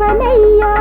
சிவனையா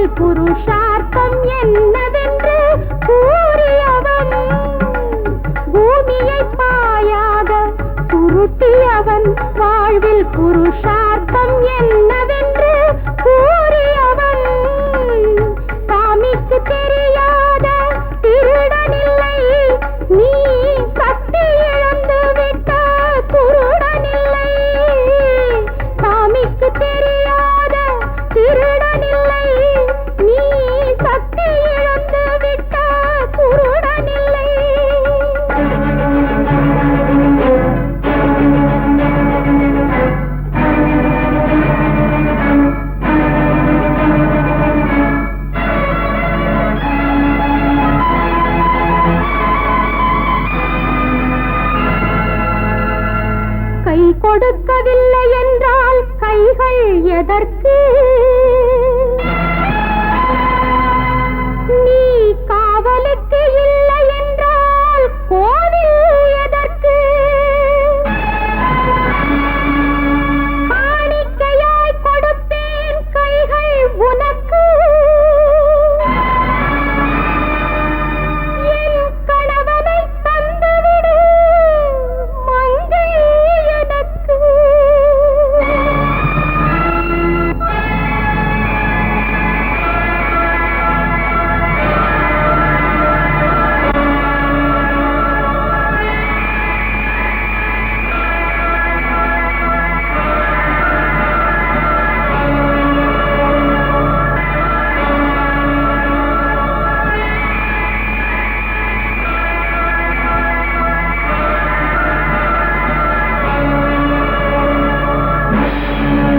இதில் புருஷார்த்தம் என்னவென்று கூறியவன். பூமியை பாயாக சுருட்டியவன். வாழ்வில் புருஷார்த்தம் என்ன அதற்கு